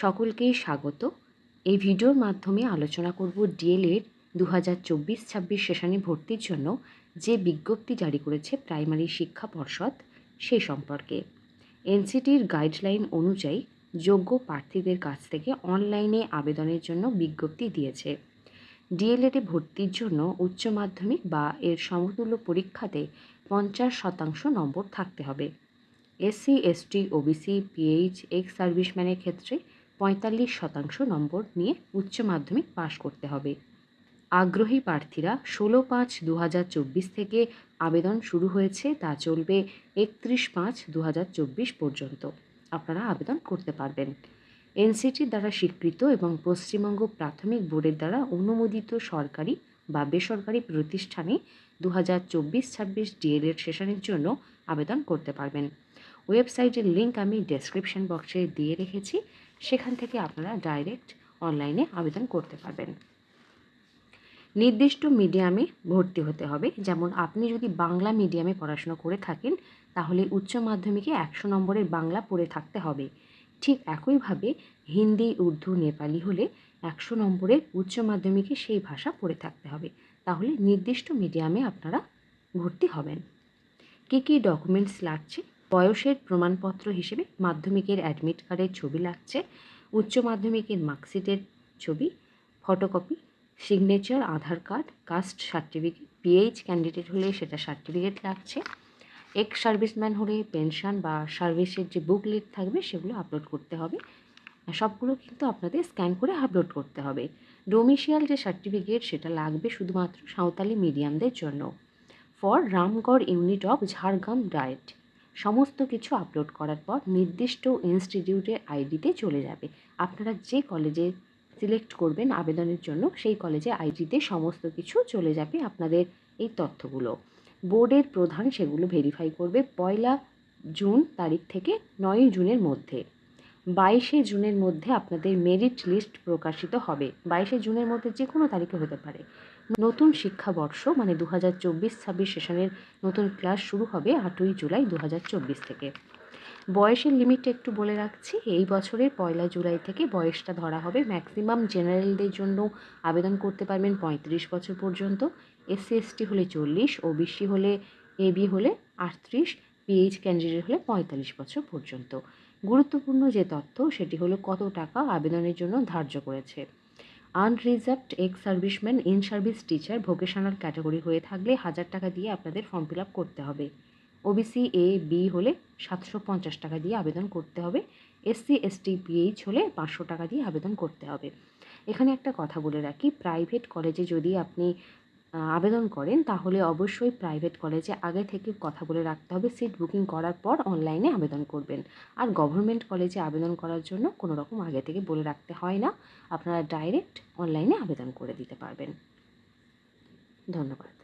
সকলকেই স্বাগত। এই ভিডিওর মাধ্যমে আলোচনা করব ডিএলএড দু হাজার চব্বিশ ছাব্বিশ সেশনে ভর্তির জন্য যে বিজ্ঞপ্তি জারি করেছে প্রাইমারি শিক্ষা পর্ষদ সে সম্পর্কে। এনসিটির গাইডলাইন অনুযায়ী যোগ্য প্রার্থীদের কাছ থেকে অনলাইনে আবেদনের জন্য বিজ্ঞপ্তি দিয়েছে। ডিএলএডে ভর্তির জন্য উচ্চ মাধ্যমিক বা এর সমতুল্য পরীক্ষাতে পঞ্চাশ শতাংশ নম্বর থাকতে হবে। SC, ST, OBC, PH, ex সার্ভিসম্যানের ক্ষেত্রে পঁয়তাল্লিশ শতাংশ নম্বর নিয়ে উচ্চ মাধ্যমিক পাশ করতে হবে। আগ্রহী প্রার্থীরা ষোলো পাঁচ দু থেকে আবেদন শুরু হয়েছে, তা চলবে একত্রিশ পাঁচ দু পর্যন্ত। আপনারা আবেদন করতে পারবেন। এনসিটির দ্বারা স্বীকৃত এবং পশ্চিমবঙ্গ প্রাথমিক বোর্ডের দ্বারা অনুমোদিত সরকারি বা বেসরকারি প্রতিষ্ঠানে দু হাজার চব্বিশ ছাব্বিশ ডিএলএড সেশনের জন্য আবেদন করতে পারবেন। ওয়েবসাইটের লিঙ্ক আমি ডেসক্রিপশন বক্সে দিয়ে রেখেছি। সেখান থেকে আপনারা ডাইরেক্ট অনলাইনে আবেদন করতে পারবেন। নির্দিষ্ট মিডিয়ামে ভর্তি হতে হবে। যেমন আপনি যদি বাংলা মিডিয়ামে পড়াশোনা করে থাকেন, তাহলে উচ্চ মাধ্যমিকে একশো নম্বরের বাংলা পড়ে থাকতে হবে। ঠিক একইভাবে হিন্দি, উর্দু, নেপালি হলে একশো নম্বরের উচ্চ মাধ্যমিকে সেই ভাষা পড়ে থাকতে হবে। তাহলে নির্দিষ্ট মিডিয়ামে আপনারা ভর্তি হবেন। কী কী ডকুমেন্টস লাগছে? বয়সের প্রমাণপত্র হিসেবে মাধ্যমিকের অ্যাডমিট কার্ডের ছবি লাগছে। উচ্চ মাধ্যমিকের মার্কশিটের ছবি photocopy signature Aadhaar card caste certificate PH candidate হলে সেটা সার্টিফিকেট লাগছে। এক্স সার্ভিসম্যান হলে পেনশন বা সার্ভিসের যে বুকলেট থাকবে সেগুলো আপলোড করতে হবে। সবগুলো কিন্তু আপনাদের স্ক্যান করে আপলোড করতে হবে। ডোমিশিয়াল যে সার্টিফিকেট সেটা লাগবে শুধুমাত্র সাঁওতালি মিডিয়ামদের জন্য। For Ramgarh unit of Jhargram DIET সমস্ত কিছু আপলোড করার পর নির্দিষ্ট ইনস্টিটিউটের আইডিতে চলে যাবে। আপনারা যে কলেজে সিলেক্ট করবেন আবেদনের জন্য, সেই কলেজে আইডিতে সমস্ত কিছু চলে যাবে আপনাদের এই তথ্যগুলো। বোর্ডের প্রধান সেগুলো ভেরিফাই করবে পয়লা জুন তারিখ থেকে নয়ই জুনের মধ্যে। বাইশে জুনের মধ্যে আপনাদের মেরিট লিস্ট প্রকাশিত হবে। বাইশে জুনের মধ্যে যে কোনো তারিখে হতে পারে। নতুন শিক্ষাবর্ষ মানে দু হাজার চব্বিশ ছাব্বিশ সেশনের নতুন ক্লাস শুরু হবে আটই জুলাই দু হাজার চব্বিশ থেকে। বয়সের লিমিটটা একটু বলে রাখছি, এই বছরের পয়লা জুলাই থেকে বয়সটা ধরা হবে ম্যাক্সিমাম জেনারেলদের জন্য। আবেদন করতে পারবেন পঁয়ত্রিশ বছর পর্যন্ত। এসসি এসটি হলে চল্লিশ ওবিসি হলে এবি হলে আটত্রিশ পিএইচ ক্যান্ডিডেট হলে পঁয়তাল্লিশ বছর পর্যন্ত। গুরুত্বপূর্ণ যে তথ্য, সেটি হলো কত টাকা আবেদনের জন্য ধার্য করেছে। Unreserved ex serviceman in service teacher vocational category হয়ে থাকলে হাজার টাকা দিয়ে আপনাদের ফর্ম ফিল আপ করতে হবে। ওবিসি এ বি হলে সাতশো পঞ্চাশ টাকা দিয়ে আবেদন করতে হবে। এসসি এসটি পিএইচ হলে পাঁচশো টাকা দিয়ে আবেদন করতে হবে। এখানে একটা কথা বলে রাখি প্রাইভেট কলেজে যদি আপনি আবেদন করেন, তাহলে অবশ্যই প্রাইভেট কলেজে আগে থেকে কথা বলে রাখতে হবে। সিট বুকিং করার পর অনলাইনে আবেদন করবেন। আর গভর্নমেন্ট কলেজে আবেদন করার জন্য কোনো রকম আগে থেকে বলে রাখতে হয় না। আপনারা ডাইরেক্ট অনলাইনে আবেদন করে দিতে পারবেন। ধন্যবাদ।